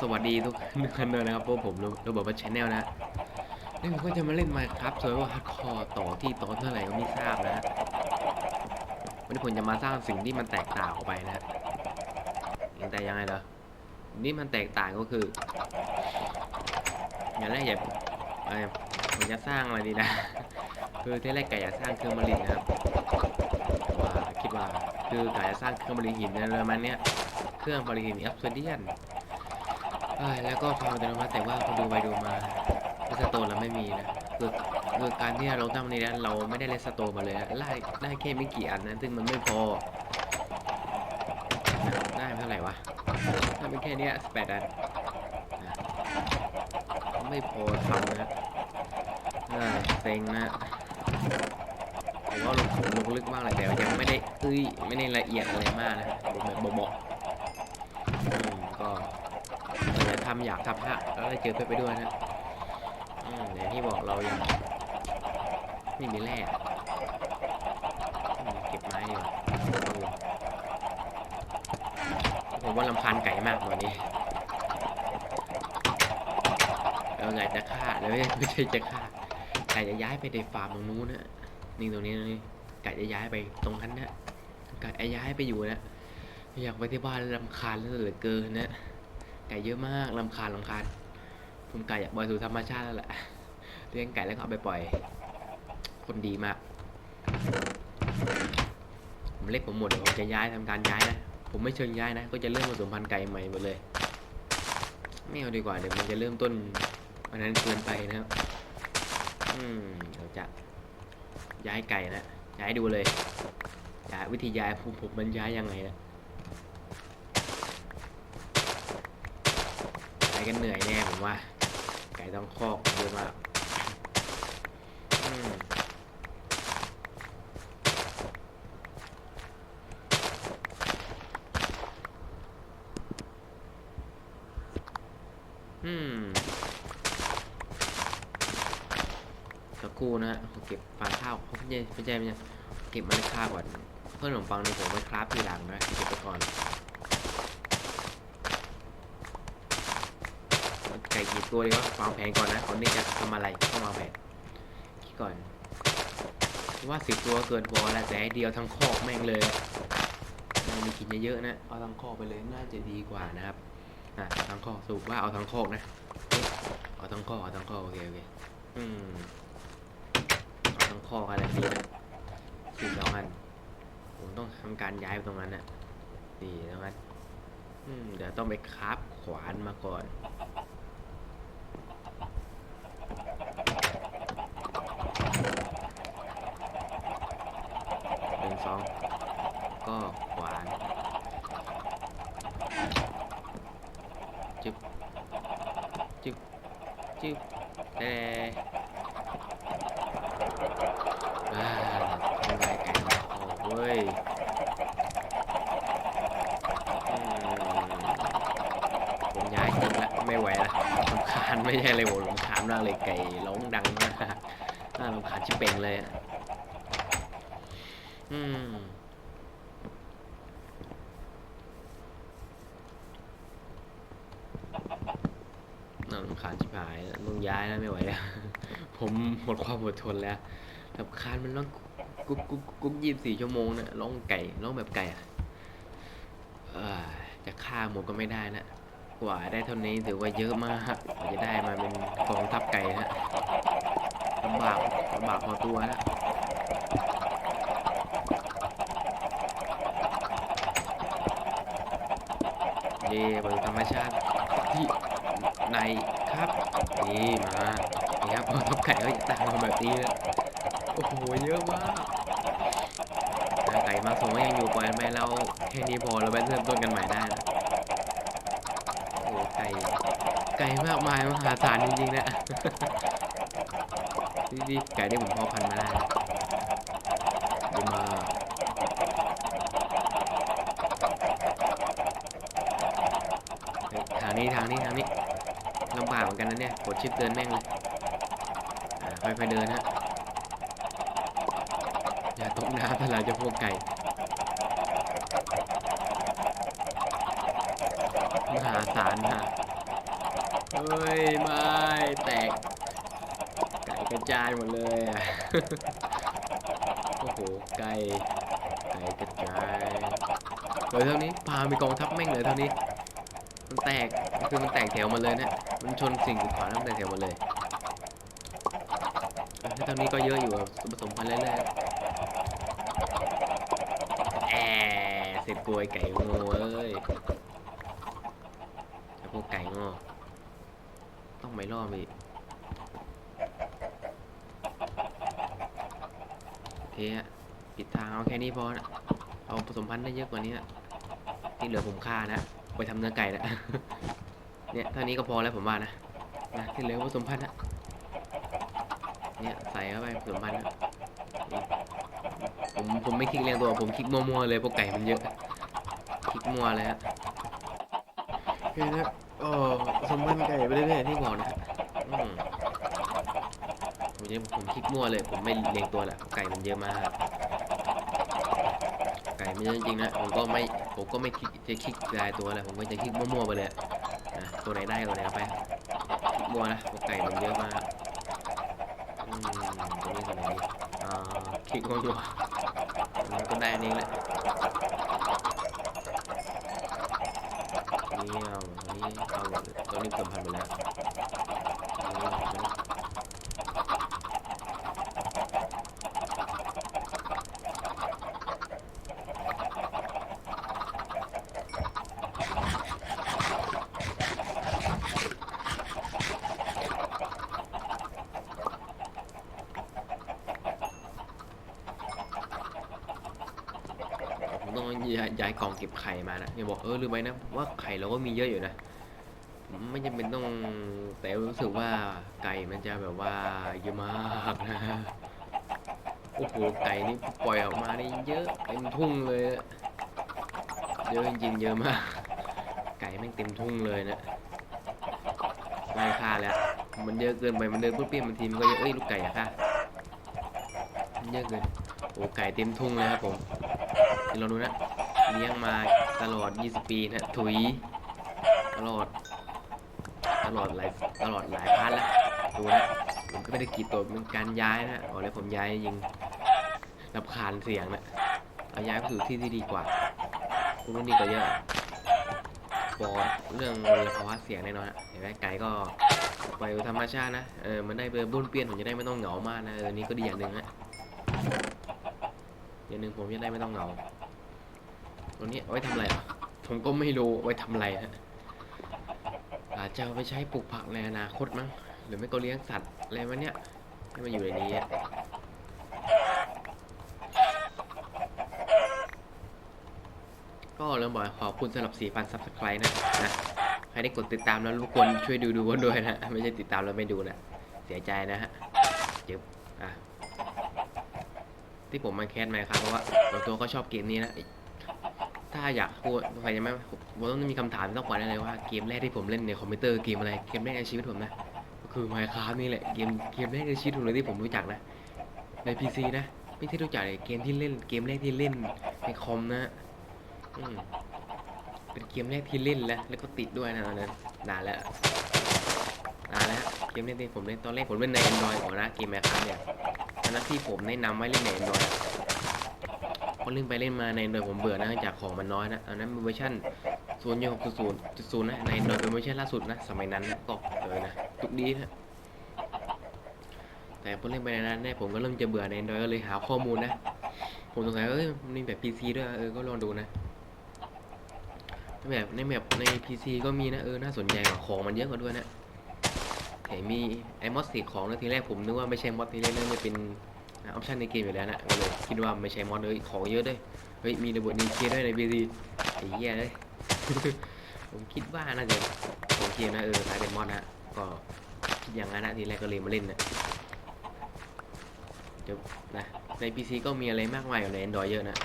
สวัสดีทุกทุกคนด้วยนะครับพวกผมระบบว่าชแนลนะนี่ผมก็จะมาเล่นมาครับเซิร์ฟเวอร์ดคอร์ต่อที่ตอนเท่าไหร่ก็ไม่ทราบนะวันนี้ผมจะมาสร้างสิ่งที่มันแตกต่างออกไปนะแต่ยังไงเหรอนี่มันแตกต่างก็คืออย่างแรกอย่าผมจะสร้างอะไรดีนะ คือที่แรกไก่อยากสร้างเครื่องผลิตนะครับว่าคิดว่าคือไก่จะสร้างเครื่องผลิตหินอะไรประมาณเนี้ยเครื่องผลิตหินอัพเซเดียน แล้วก็ความอัตโนมัติแต่ว่าพอดูไปดูมาสโตนเราไม่มีนะคือคือการที่เราตั้งนี้นะเราไม่ได้เลสโตนมาเลยนะได้ได้แค่ไม่กี่อันนะซึ่งมันไม่พอได้เท่าไหร่วะถ้าเป็นแค่นี้แปดอันนะไม่พอทำนะเออเซ็งนะผมว่าลงลงลึกมากเลยแต่ยังไม่ได้เอ้ยไม่ได้ละเอียดอะไรมากนะแบบเบาๆอืมก็ ทำอยากทำฮะแล้วได้เจอเพื่อนไปด้วยนะอืมอย่างที่บอกเรายังไม่มีแร่เก็บไม้ดีกว่าผมว่าลำคาญไก่มากวันนี้เออไงจะฆ่าเลยไม่ใช่จะฆ่าไก่จะย้ายไปในฟาร์มตรงนู้นนะนี่ตรงนี้นี้ไก่จะย้ายไปตรงนั้นนะไก่ย้ายไปอยู่นะอยากไปที่บ้านลำคาญเหลือเกินนะ ไก่เยอะมากลำคาญลำคาญผมไก่อยากปล่อยสู่ธรรมชาติแล้วแหละเลี้ยงไก่แล้วก็เอาไปปล่อย คนดีมาก ผมเล็กผมหมดเดี๋ยวผมจะย้ายทำการย้ายนะผมไม่เชิงย้ายนะ ก็จะเริ่มผสมพันธุ์ไก่ใหม่หมดเลยไม่เอาดีกว่าเดี๋ยวมันจะเริ่มต้นวันนั้นเกินไปนะครับอืมเดี๋ยวจะย้ายไก่นะย้ายดูเลยย้ายวิธีย้ายผมผมมันย้ายยังไงนะย้าย กันเหนื่อยแน่ผมว่า ไก่ต้องคอกเยอะมากอืมสักครู่นะฮะผมเก็บฟางข้าวไม่ใช่ไม่ใช่ไม่ใช่เก็บมล็ดข้าวก่อน เพื่อนขนมปังในผมไว้คราฟทีหลังนะเก็บไปก่อน ไกี่ตัวดีวะวางแผนก่อนนะก่อนที่จะทำอะไรต้องวางแผนคิดก่อนว่าสิบตัวเกินพอแล้วแต่เดียวทั้งคอกแม่งเลยเรามีกินเยอะๆนะเอาทั้งคอกไปเลยน่าจะดีกว่านะครับอะเอาทั้งคอกสรุปว่าเอาทั้งคอกนะเอาทั้งคอกเอาทั้งคอกโอเคโอเคอืมเอาทั้งคอกอะไรดีนะสิบสองอันผมต้องทำการย้ายไปตรงนั้นนะนี่ตรงนั้นอืมเดี๋ยวต้องไปคราฟขวานมาก่อน หนึ่ง สองก็ขวานจึบจึบจึบแต่อ่าไม่ได้ไก่โอ้เว้ยผมย้ายจริงละไม่ไหวละรำคาญไม่ใช่เลยโหรำคาญมากเลยไก่ร้องดังมากน่ารำคาญชิบเป่งเลยอะ อืม น่ารำคาญชิบหายแล้วต้องย้ายแล้วไม่ไหวแล้ว ผมหมดความอดทนแล้วรำคาญมันร้องกุ๊กกุ๊กกุ๊กยี่สิบสี่ชั่วโมงนะร้องไก่ร้องแบบไก่อะจะฆ่าหมดก็ไม่ได้นะ กว่าได้เท่านี้ถือว่าเยอะมากกว่าจะได้มาเป็นกองทัพไก่นะลำบากลำบากพอตัวนะ เย่บริธรรมชาติที่ในครับนี่มานี่ครับพอทับไก่ก็จะตามมาแบบนี้เลยโอ้โหเยอะมากไก่มาส่ก็ยังอยู่ปล่อยไปเราแค่นี้พอเราไปเริ่มต้นกันใหม่ได้นะโอ้โหไก่ไก่มากมายมหาศาลจริงๆนะนี่นี่ไก่ที่ผมพาะพันธุ์มาได้นะเยอะมาก เฮ้ยทาง นี้ทางนี้ทางนี้ลำบากเหมือนกันนะเนี่ยกดชิปเดินแม่งเลยค่อยๆเดินฮะอย่าตกน้ำถ้าเราจะพวกไก่มหาศาลฮะเฮ้ยไม่แตก ไก่กระจายหมดเลยอะโอ้โหไก่ไก่กระจายเหลือเท่านี้พาไปกองทัพแม่งเหลือเท่านี้ มันแตกคือมันแตกแถวมาเลยเนี่ยมันชนสิ่งกีดขวางแล้วมันแตกแถวมาเลยเอ้ยเท่านี้ก็เยอะอยู่อะผสมพันธุ์เรื่อยๆแอบเสร็จกลวยไก่โง่เอ้ยไอ้พวกไก่โง่ต้องไม่ล่อมอีกโอเคฮะปิดทางเอาแค่นี้พอนะเอาผสมพันธุ์ได้เยอะกว่านี้ที่เหลือผมฆ่านะ ไปทำเนื้อไก่นะเนี่ยเท่านี้ก็พอแล้วผมว่านะนะที่เหลือผสมพันธุ์นะเนี่ยใส่เข้าไปผสมพันธุ์นะนี่ผมผมไม่คลิกเรียงตัวผมคลิกมั่วๆเลยเพราะไก่มันเยอะคลิกมั่วเลยฮะโอเคนะโอ้ผสมพันธุ์ไก่ไปเรื่อยๆที่บอกนะฮะอืมผมจะผมคลิกมั่วเลย ผมไม่เรียงตัวแหละไก่มันเยอะมากไก่มันเยอะจริงๆนะผมก็ไม่ ผมก็ไม่คลิกจะคลิกรายตัวอะไรผมก็จะคลิกมั่วๆไปเลยนะตัวไหนได้ตัวไหนเอาไปคลิกมั่วนะพวกไก่มันเยอะมากอืมตัวนี้ตัวไหนดีอ่าคลิกมั่วๆอันก็ได้อันนี้แหละนี่เอาอันนี้เอาตัวนี้ผมพันไปแล้วอันนี้อันนี้ ผมต้อง ย้ายย้ายกล่องเก็บไข่มานะอย่าบอกเออลืมไปนะว่าไข่เราก็มีเยอะอยู่นะ ไม่จำเป็นต้องแต่รู้สึกว่าไก่มันจะแบบว่าเยอะมากนะโอ้โหไก่นี่ปล่อยออกมานี่เยอะเต็มทุ่งเลยเยอะจริงๆเยอะมาก ไก่แม่งเต็มทุ่งเลยนะไล่ฆ่าแล้วมันเยอะเกินไปมันเดินปุ๊บเปี้ยนบางทีมันก็เยอะเอ้ยลูกไก่อะค่ะเยอะเกินโอ้ไก่เต็มทุ่งเลยครับผมเดี๋ยวเราดูนะ เลี้ยงมาตลอด 20 ปีนะถุยตลอด ตลอดหลายตลอดหลายพันแล้วดูนะผมก็ไม่ได้กีดตัวเป็นการย้ายนะเอาเลยผมย้ายยิงรับคานเสียงนะเอาย้ายไปสู่ที่ที่ดีกว่าคุณต้องดีกว่าเยอะปอดเรื่องมลภาวะเสียงแน่นอนนะเห็นไหมไก่ก็ไปอยู่ธรรมชาตินะเออมันได้เบอร์บุ้นเปี้ยนผมจะได้ไม่ต้องเหงามากนะเออนี่ก็ดีอย่างหนึ่งนะอย่างหนึ่งผมจะได้ไม่ต้องเหงา ตัวนี้เอาไว้ทำอะไรอะผมก็ไม่รู้ไว้ทำอะไรฮะอาจจะเอาไปใช้ปลูกผักในอนาคตมั้งหรือไม่ก็เลี้ยงสัตว์อะไรวะเนี่ยให้มันอยู่ในนี้ก็เริ่มบอกขอบคุณสำหรับ 4,000 subscribe นะนะใครได้กดติดตามแล้วรบกวนช่วยดูดูกันด้วยนะ ไม่ใช่ติดตามแล้วไม่ดูนะ เสียใจนะฮะเจ็บอะที่ผมมาแคสไหมครับเพราะว่าตัวก็ชอบเกมนี้นะ ถ้าอยากพูดใครจะไม่ผมต้องมีคำถามต้องก่อนได้เลยว่าเกมแรกที่ผมเล่นในคอมพิวเตอร์เกมอะไรเกมแรกในชีวิตผมนะก็คือ Minecraft นี่แหละเกมเกมแรกในชีวิตผมเลยที่ผมรู้จักนะใน PC นะไม่ใช่รู้จักเลยเกมที่เล่นเกมแรกที่เล่นในคอมนะอืมเป็นเกมแรกที่เล่นแล้วแล้วก็ติดด้วยนะตอนนั้นนานแล้วนานแล้วเกมแรกที่ผมเล่นตอนแรกผมเล่นใน Android ก่อนนะเกม Minecraft เนี่ยตอนนั้นที่ผมแนะนำไว้เล่นใน Android อะพอ เล่นไปเล่นมาใน Android ผมเบื่อนะจากของมันน้อยนะอันนั้นเวอร์ชัน0 6 0 0นะใน Android เป็นเวอร์ชันล่าสุดนะสมัยนั้นนะก็เลยนะทุกดีนะแต่พอเล่นไปในนั้นเนี่ยผมก็เริ่มจะเบื่อใน Android ก็เลยหาข้อมูลนะ ผมสงสัยเอ้ยมันมีแบบ PC ด้วยเออก็ลองดูนะในแบบในแบบใน PC ก็มีนะเออน่าสนใจกว่าของมันเยอะกว่าด้วยนะเห็นมีไอ้มอสสีของแล้วทีแรกผมนึกว่าไม่ใช่มอสทีแรกนึกว่าเป็น ออปชันในเกมอยู่แล้วนะก็เลยคิดว่าไม่ใช่มอสเลยของเยอะด้วยเฮ้ยมีระเบิดนิวเคลียร์ด้วยในบีซีไอ้เหี้ยเลยผมคิดว่าน่าจะของเกมนะเออคล้ายเป็นมอสนะก็คิดอย่างนั้นนะทีแรกก็เลยมาเล่นนะเดี๋ยวนะใน PC ก็มีอะไรมากมายอยู่ใน Android เยอะนะ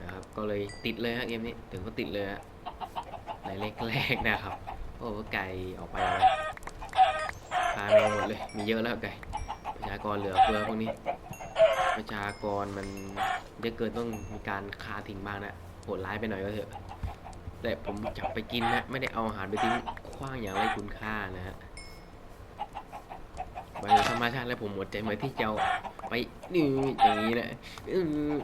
นะครับก็เลยติดเลยฮะเกมนี้ถึงก็ติดเลยฮะในแรกๆนะครับโอ้ไก่ออกไปแล้ว พาแมงหมดเลย มีเยอะแล้วไก่ประชากรเหลือเฟือพวกนี้ ประชากรมันเยอะเกินต้องมีการฆ่าทิ้งบ้างนะโหดร้ายไปหน่อยก็เถอะ แต่ผมจับไปกินนะ ไม่ได้เอาอาหารไปทิ้งขว้างอย่างไรคุณค่านะฮะไปธรรมชาติแล้วผมหมดใจเหมือนที่จะเอาไปนี่อย่างนี้นะอื้อ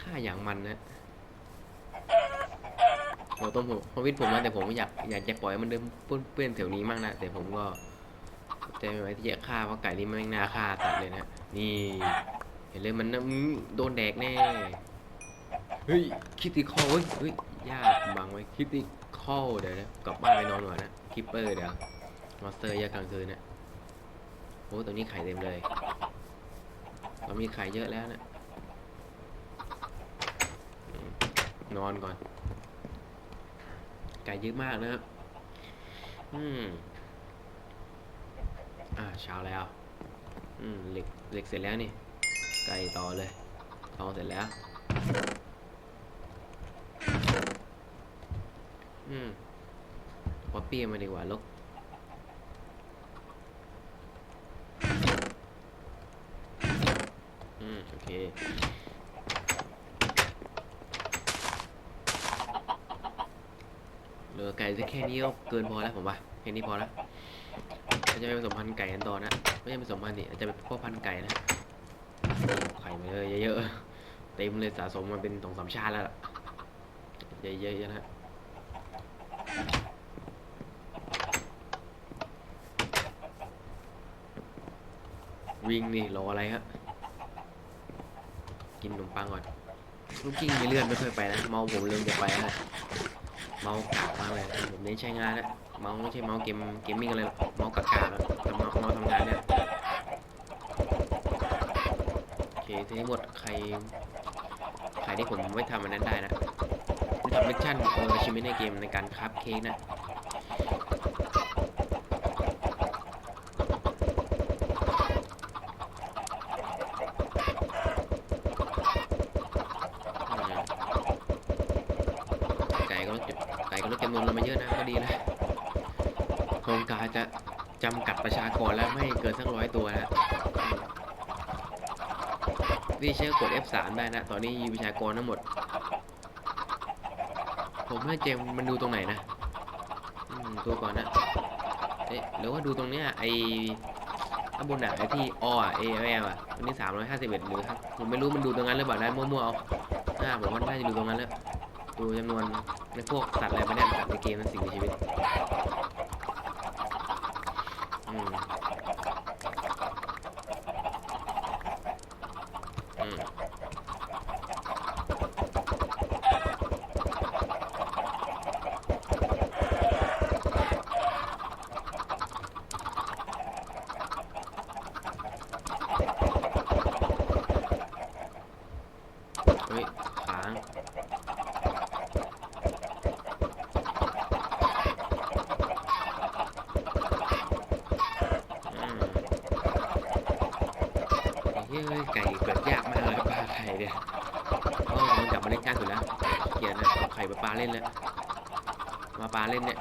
ฆ่าอย่างมันนะโหต้มผมพวิตผมนะแต่ผมอยากอยากจะปล่อยมันเดินเปื้อนๆแถวนี้มั่งนะแต่ผมก็ ใจไม่ไหวที่จะฆ่าเพราะไก่นี่มันไม่น่าฆ่าสัตว์เลยนะ นี่ เห็นเลยมันนะอื้อโดนแดกแน่ เฮ้ยคิดติคอเว้ยเฮ้ยยากบังไว้คิดติคอเดี๋ยวนะกลับบ้านไปนอนก่อนนะคิปเปอร์เดี๋ยวมอสเตอร์ยากกลางคืนนะโอ้ตรงนี้ไข่เต็มเลยเรามีไข่เยอะแล้วนะนอนก่อน ไก่เยอะมากนะครับอืม เช้าแล้ว อืมเหล็กเหล็กเสร็จแล้วนี่ ไก่ต่อเลยทองเสร็จแล้ว อืมป๊อปปี้มาดีกว่าลูกอืม โอเคเหลือไก่จะแค่นี้ก็เกินพอแล้วผมว่าแค่นี้พอแล้ว เราจะไปผสมพันธุ์ไก่กันต่อนะ ไม่ใช่ผสมพันธุ์ดิเราจะไปพ่อพันธุ์ไก่นะ ไข่มาเลยเยอะๆ เต็มเลยสะสมมาเป็นสองสามชาติแล้วล่ะเยอะๆนะฮะวิ่งนี่รออะไรฮะ กินขนมปังก่อน ลูกกิ้งมีเลื่อนไม่เคยไปนะ เมาผมเริ่มจะไปแล้วเมากากมากเลยผมเน้นใช้งานนะเมาไม่ใช่เมาเกมเกมมิ่งอะไรหรอก ปากากๆแล้วแต่เมาเมาทำงานเนี่ยโอเคทีนี้หมดใครใครที่ผมไม่ทำอันนั้นได้นะทำมิชชั่นเออชิมิในเกมในการครับเค้กนะ อืมไก่ก็ลดไก่ก็ลดจำนวนลงมาเยอะนะก็ดีนะโครงการจะ จำกัดประชากรแล้วไม่เกินสักร้อยตัวนะอืมวิเชอร์กด F3 ได้นะ ตอนนี้มีประชากรทั้งหมด ผมให้เจมมันดูตรงไหนนะอืมตัวก่อนนะเอ๊ะหรือว่าดูตรงเนี้ยไอข้างบนอะไอที่ออะเอเอลอะวันนี้สามร้อยห้าสิบเอ็ดหรือครับผมไม่รู้มันดูตรงนั้นหรือเปล่าได้มั่วๆเอาน่าผมว่าน่าจะดูตรงนั้นแล้ว ดูจำนวนในพวกสัตว์อะไรมาเนี่ยสัตว์ในเกมนั้นสิ่งมีชีวิต อืมอืมเฮ้ยค้าง อืมไอ้เฮ้ยไก่เกิดยากมากเลยปลาไข่เนี่ยโอ้ยมันกลับมาเล่นยากอยู่แล้วเขียนนะเอา ไข่มาปลาเล่นแล้ว มาปลาเล่นเนี่ย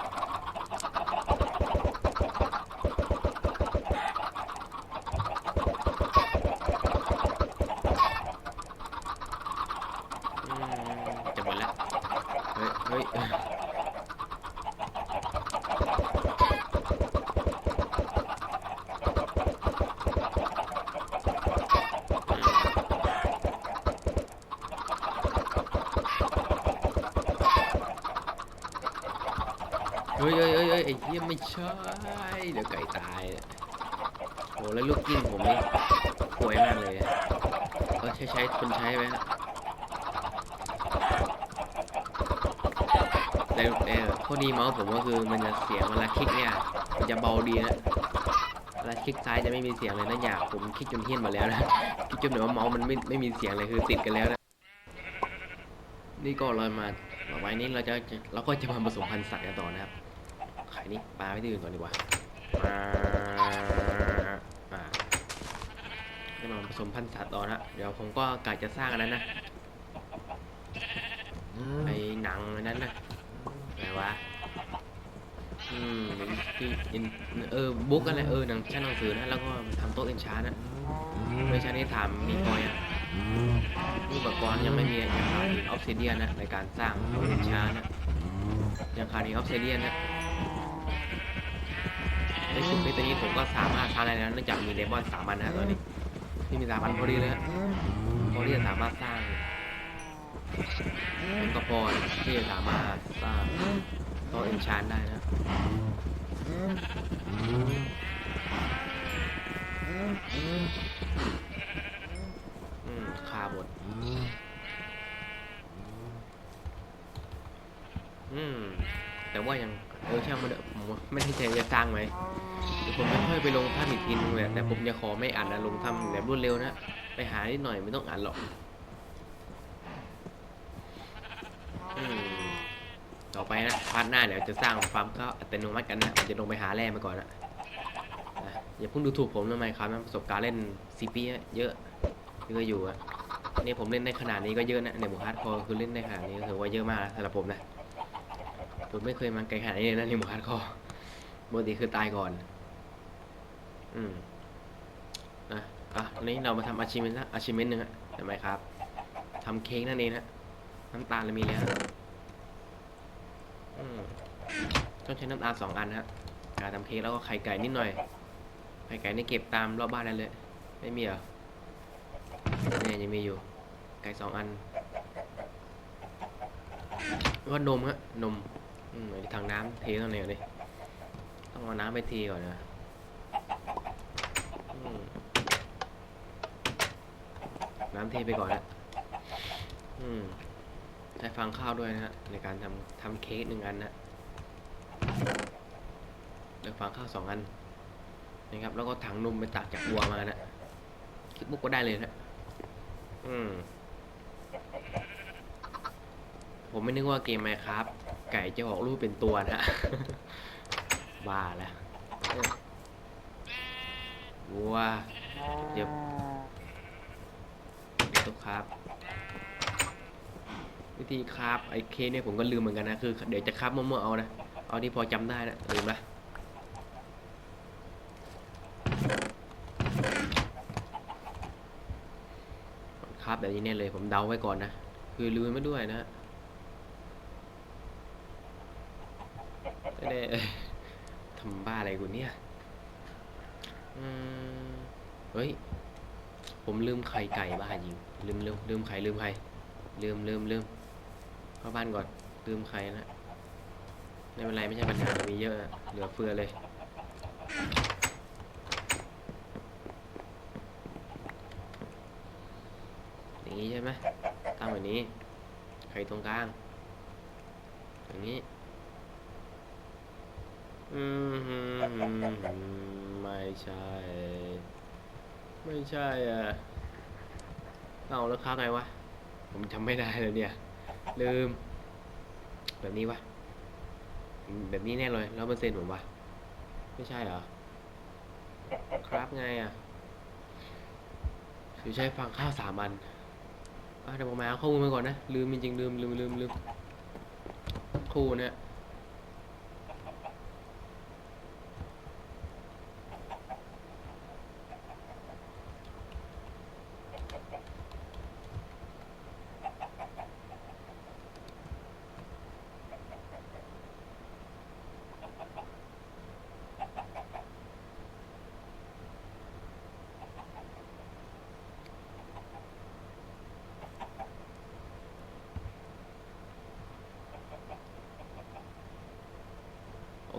อืมจะหมดแล้วเฮ้ยเฮ้ย เฮ้ยเฮ้ยเฮ้ยเฮ้ยไอ้เหี้ยไม่ใช่ เดี๋ยวไก่ตายอะโหแล้วลูกกิ้งผมนี่ป่วยมากเลยอะเออใช้ใช้คนใช้ไหมฮะแต่เออข้อดีเมาส์ผมก็คือมันจะเสียงเวลาคลิกเนี่ยมันจะเบาดีนะเวลาคลิกซ้ายจะไม่มีเสียงเลยนะอยากผมคลิกจนเฮี้ยนมดแล้วนะคลิกจนแบบว่าเมาส์มันไม่ไม่มีเสียงเลยคือติดกันแล้วนะนี่ก็เรามาต่อไปนี้เราจะเราก็จะมาผสมพันธุ์สัตว์กันต่อนะครับ ข่นี่ปลาไว้ที่อื่นก่อนดีกว่าอ่าอ่าจะมาผสมพันธุ์สัตว์ต่อนะเดี๋ยวผมก็กะจะสร้างอันนั้นนะไอ้หนังอันนั้นนะไหนวะอืมที่อินเออบุ๊กอะไรเออหนังชั้นหนังสือนะแล้วก็ทำโต๊ะเอ็นชาร์นะเอ็นชาร์นี่ถามมีกอยอะอุปกรณ์ยังไม่มียังขาดออฟซิเดียนนะในการสร้างตัวเอนชาร์นะยังขาดออฟซิเดียนนะ ในชุดนี้ตัวนี้ผมก็สามารถสร้างได้แล้วเนื่องจากมีเลมอนสามันนะตอนนี้ที่มีสามันพอดีเลยฮะพอที่จะสามารถสร้างเป็นกระพรที่จะสามารถสร้างตัวเอนชาร์ได้นะอืมคาบดอืมแต่ว่ายังเออช่างมันเถอะผมไม่ได้ใจจะสร้างไหม เดี๋ยวผมไม่ค่อยไปลงถ้ำอีกทีนึงเลยแต่ผมจะขอไม่อ่านนะลงถ้ำแบบรวดเร็วนะ ไปหานิดหน่อยไม่ต้องอ่านหรอกอต่อไปนะพาร์ทหน้าเดี๋ยวจะสร้างฟาร์มข้าอัตโนมัติกันนะผมจะลงไปหาแร่มาก่อนนะอย่าเพิ่งดูถูกผมทำไมครับนะประสบการณ์เล่นซีพีเยอะเยอะอยู่อะเนี่ยผมเล่นได้ขนาดนี้ก็เยอะนะในบุคฮาร์ดคอร์คือเล่นได้ขนาดนี้ถือว่าเยอะมากสำหรับผมนะผมไม่เคยมาไกลขนาดนี้เลยนะในบุคฮาร์ดคอร์ปกติคือตายก่อน อืมนะอะวันนี้เรามาทำอาชีพนะอาชีพหนึ่งอะเห็นไหมครับทำเค้กนั่นเองนะน้ำตาลเรามีแล้วอืมต้องใช้น้ำตาลสองอันฮะการทำเค้กแล้วก็ไข่ไก่นิดหน่อย ไข่ไก่นี่เก็บตามรอบบ้านได้เลย ไม่มีเหรอเนี่ยยังมีอยู่ ไก่สองอันแล้วก็นมฮะนมอืมไอ้ถังน้ำเทตรงไหนก่อนดิต้องเอาน้ำไปเทก่อนนะอืมน้ำเทไปก่อนนะอืมใช้ฟางข้าวด้วยนะฮะในการทำทำเค้กหนึ่งอันนะแล้วฟางข้าวสองอันนะครับ แล้วก็ถังนมไปตักจากวัวมานะคลิกบุ๊กก็ได้เลยนะอืมผมไม่นึกว่าเกมไมครับ ไก่จะออกรูปเป็นตัวนะบ้าแล้ววัวเดี๋ยว ครับ วิธีคราฟไอ้เคสเนี่ยผมก็ลืมเหมือนกันนะคือ เดี๋ยวจะคราฟมั่วๆเอานะเอาที่พอจำได้นะลืมละคราฟแบบนี้เนี่ยเลยผมเดาไว้ก่อนนะ คือลืมไม่ด้วยนะไม่ได้ทำบ้าอะไรกูเนี่ย อืม เฮ้ย ผมลืมไข่ไก่บ้าจริงลืมลืมลืมไข่ลืมไข่ลืมลืมลืมเข้าบ้านก่อนลืมใครนะไม่เป็นไรไม่ใช่ปัญหามีเยอะเหลือเฟือเลยอย่างนี้ใช่ไหมตั้งแบบนี้ใครตรงกลางอย่างนี้อืมไม่ใช่ ไม่ใช่อะเอาแล้วค้างไงวะ ผมจำไม่ได้เลยเนี่ย ลืม แบบนี้วะ แบบนี้แน่เลยแล้วเปอร์เซ็นต์ผมวะ ไม่ใช่เหรอ ครับไงอะคือใช้ฟังข้าวสามอันอะเดี๋ยวผมมาเอาข้อมูลมาก่อนนะ ลืมจริงๆลืมลืมลืมลืมคู่เนี่ย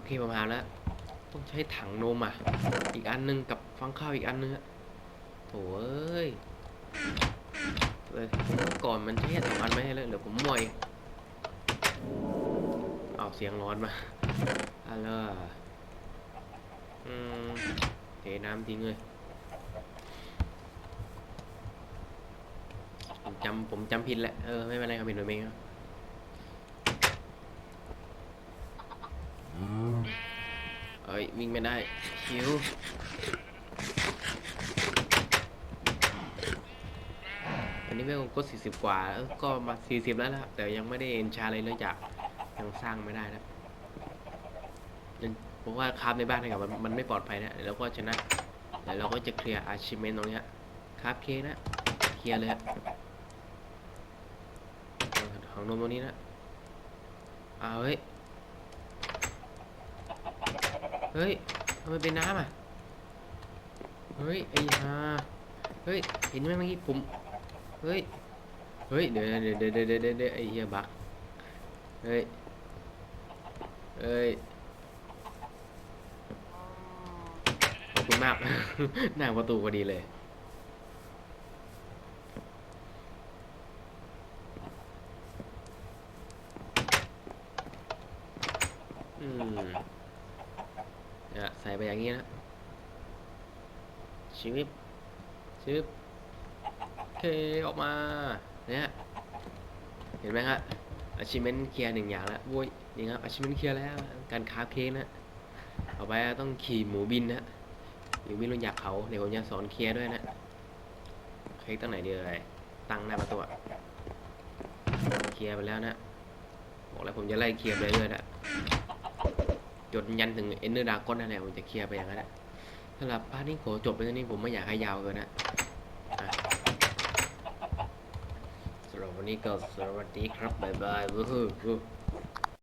เคประมาณแล้ว ต้องใช้ถังนมอะ อีกอันหนึงกับฟังข้าวอีกอันนึงอะโถ่เอ้ยเมื่อก่อนมันใช้แค่สองอันไม่ใช่เลยเดี๋ยวผมมวยเอาเสียงร้อนมาอะไรอืมเทน้ำทิ้งเลยผมจำผมจำผิดแหละ เออ ไม่เป็นไรครับผิดหน่อยเองครับ เอ้ยวิ่งไม่ได้คิวอันนี้เวลก็สี่สิบกว่าก็มาสี่สิบแล้วนะครับแต่ยังไม่ได้เอ็นชาอะไรเลยจากยังสร้างไม่ได้นะเพราะว่าคราฟในบ้านนะครับมันมันไม่ปลอดภัยนะเดี๋ยวเราก็ชนะแล้วเราก็จะเคลียร์อาชิเมนตรงนี้คราฟเคนะเคลียร์เลยอะของนมตรงนี้นะอ้าวเฮ้ย เฮ้ยทำไมเป็นน้ำอะ เฮ้ย ไอ้ห่าเฮ้ย เห็นไหมเมื่อกี้ผม เฮ้ย เฮ้ย เดี๋ยวเดี๋ยวเดี๋ยวเดี๋ยวเดี๋ยวเดี๋ยวไอ้เฮียบัก เฮ้ย เฮ้ย ขอบคุณมาก หน้าประตูพอดีเลย อืมเนี่ยใส่ไปอย่างนี้นะ ชิบชิบเคออกมา เนี่ยเห็นไหมครับ achievement เคลียร์หนึ่งอย่างแล้วโว้ยนี่ครับ achievement เคลียร์แล้ว การคาฟเค้กนะต่อไปต้องขี่หมูบินนะหมูบินลงจากเขาเดี๋ยวผมจะสอนเคลียร์ด้วยนะเค้กตั้งไหนดีเลยตั้งหน้าประตูเคลียร์ไปแล้วนะบอกแล้วผมจะไล่เคลียร์ไปเรื่อยๆนะจนยันถึงเอ็นเดอร์ดากอนนั่นแหละผมจะเคลียร์ไปอย่างนั้นแหละ สำหรับพาร์ทนี้ขอจบไปตรงนี้ผมไม่อยากให้ยาวเกินน่ะสำหรับวันนี้ก็สวัสดีครับบ๊ายบายวู้ฮู้